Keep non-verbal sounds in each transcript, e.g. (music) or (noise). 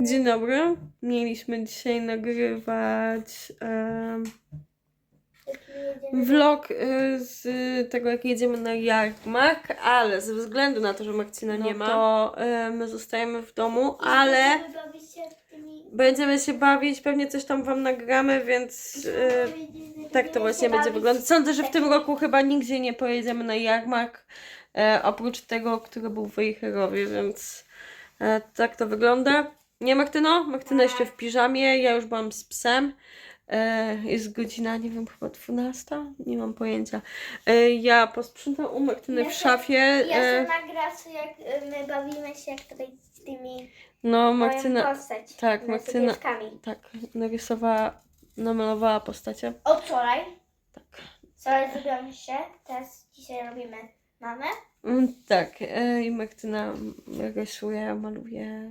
Dzień dobry. Mieliśmy dzisiaj nagrywać vlog y, z tego, jak jedziemy na jarmark, ale ze względu na to, że Marcina nie ma, to y, my zostajemy w domu, ale będziemy się bawić, pewnie coś tam Wam nagramy, więc y, tak to właśnie będzie wyglądać. Sądzę, że w tym roku chyba nigdzie nie pojedziemy na jarmark, e, oprócz tego, który był w Wejherowie, więc e, tak to wygląda. Nie Martyno? Martyna jeszcze w piżamie, ja już byłam z psem. E, jest godzina, nie wiem, chyba 12? Nie mam pojęcia. E, ja posprzątam u Martyny w szafie. Ja E, nagracę, jak y, my bawimy się, jak tutaj z tymi no, moją Martyna, postać. tak, Martyna- tak, narysowała, namalowała postacie. Od wczoraj. Tak. Wczoraj zrobiłam się, teraz dzisiaj robimy mamę. Mm, Tak, e, i Martyna rysuje, maluje.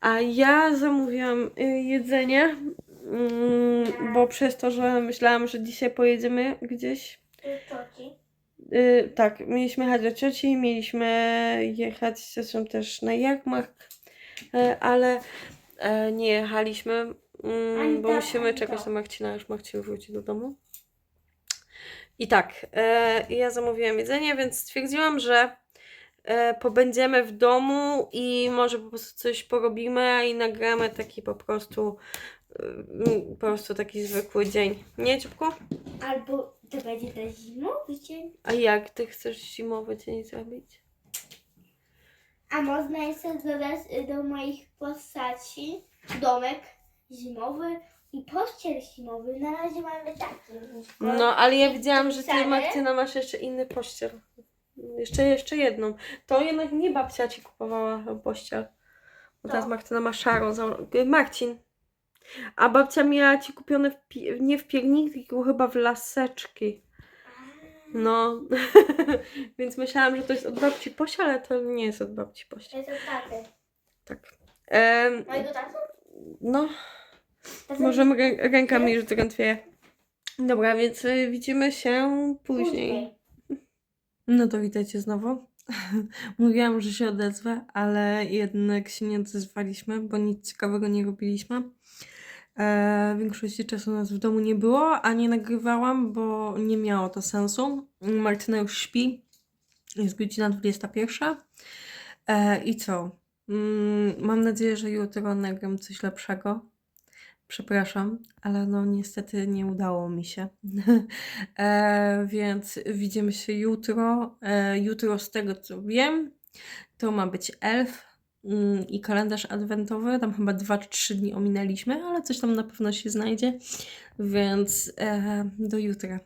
A ja zamówiłam y, jedzenie, mm, bo przez to, że myślałam, że dzisiaj pojedziemy gdzieś. y, Cioci. Y, tak, mieliśmy jechać do cioci, mieliśmy jechać z ciocią też na jarmark, e, ale e, nie jechaliśmy, mm, bo tak, musimy czekać tak. na Marcina, aż Marcin wróci do domu. I tak, e, ja zamówiłam jedzenie, więc stwierdziłam, że pobędziemy w domu i może po prostu coś porobimy i nagramy taki po prostu, e, po prostu taki zwykły dzień. Nie, Ciupku? Albo to będzie też zimowy dzień. A jak ty chcesz zimowy dzień zrobić? A można jeszcze dodać y, do moich postaci domek zimowy i pościel zimowy. Na razie mamy taki. No, ale ja widziałam, że ty. Martyna, masz jeszcze inny pościel. Jeszcze, jeszcze jedną. To jednak nie babcia ci kupowała pościel. Bo teraz To. Martyna ma szarą. za- Marcin. A babcia miała ci kupione w pi- nie w piernik, tylko chyba w laseczki. No. (laughs) Więc myślałam, że to jest od babci pościel, ale to nie jest od babci To pościel. jest od taty. Tak. Em, Mojego taty? no, Taty- możemy rę- rękami już drętwieje. Dobra, więc y, widzimy się później. No to witajcie znowu. (laughs) Mówiłam, że się odezwę, ale jednak się nie odezwaliśmy, bo nic ciekawego nie robiliśmy. E, większości czasu nas w domu nie było, a nie nagrywałam, bo nie miało to sensu. Martyna już śpi. Jest godzina 21. E, I co? Mm, mam nadzieję, że jutro nagram coś lepszego. Przepraszam, ale no niestety nie udało mi się. (laughs) e, więc widzimy się jutro. E, jutro z tego co wiem, to ma być elf mm, i kalendarz adwentowy. Tam chyba 2-3 dni ominęliśmy, ale coś tam na pewno się znajdzie. Więc e, do jutra.